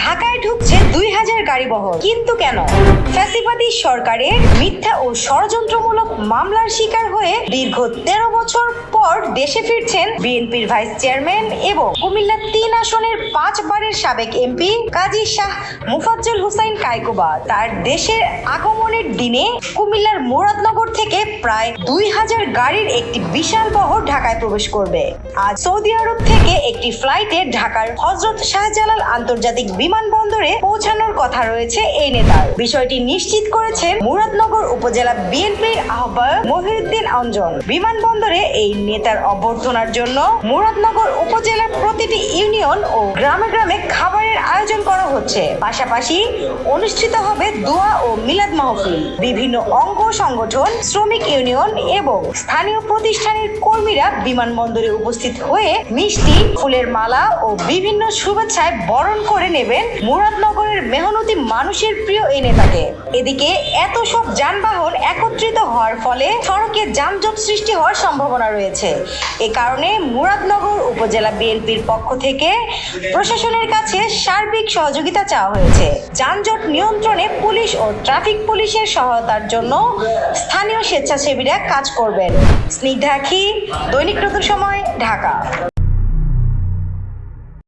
ঢাকায় ঢুকছে দুই হাজার গাড়ি বহর কিন্তু কেন? ফ্যাসিবাদী সরকারের মিথ্যা ও ষড়যন্ত্রমূলক মামলার শিকার হয়ে দীর্ঘ তেরো বছর পর দেশে ফিরছেন বিএনপির ভাইস চেয়ারম্যান এবং কুমিল্লার তিন আসনের পাঁচবারের সাবেক এমপি কাজী শাহ মুফাজ্জল হুসাইন কায়কুবা। তার দেশের আগমনের দিনে কুমিল্লার মুরাদনগর থেকে প্রায় দুই হাজার গাড়ির একটি বিশাল বহর ঢাকায় প্রবেশ করবে। আজ সৌদি আরব থেকে একটি ফ্লাইটে ঢাকার হজরত শাহজালাল আন্তর্জাতিক বিমানবন্দরে পৌঁছানোর কথা রয়েছে এই নেতার। বিষয়টি নিশ্চিত করেছেন মুরাদনগর উপজেলা বিএনপির আহ্বায়ক মহিউদ্দিন অঞ্জন বিমানবন্দরে এই নেতার অভ্যর্থনার জন্য মুরাদনগর উপজেলার প্রতিটি ইউনিয়ন ও গ্রামে গ্রামে খাবারের আয়োজন করা হচ্ছে। পাশাপাশি অনুষ্ঠিত হবে দোয়া ও মিলাদ মাহফিল। বিভিন্ন অঙ্গ সংগঠন, শ্রমিক ইউনিয়ন এবং স্থানীয় প্রতিষ্ঠানের কর্মীরা বিমানবন্দরে উপস্থিত হয়ে মিষ্টি, ফুলের মালা ও বিভিন্ন শুভেচ্ছায় বরণ করে নেবেন মুরাদনগরের মেহনতি মানুষের প্রিয় এই নেতাকে। এদিকে এত সব যানবাহন একত্রিত হওয়ার ফলে সড়কে যানজট সৃষ্টি হওয়ার সম্ভাবনা রয়েছে। এ কারণে মুরাদনগর উপজেলা বিএনপির পক্ষ থেকে প্রশাসনের কাছে সার্বিক সহযোগিতা চাওয়া হয়েছে। যানজট নিয়ন্ত্রণে পুলিশ ও ট্রাফিক পুলিশের সহায়তার জন্য স্থানীয় স্বেচ্ছাসেবীরা কাজ করবেন। স্নিগ্ধাখি দৈনিক নতুন সময়, ঢাকা।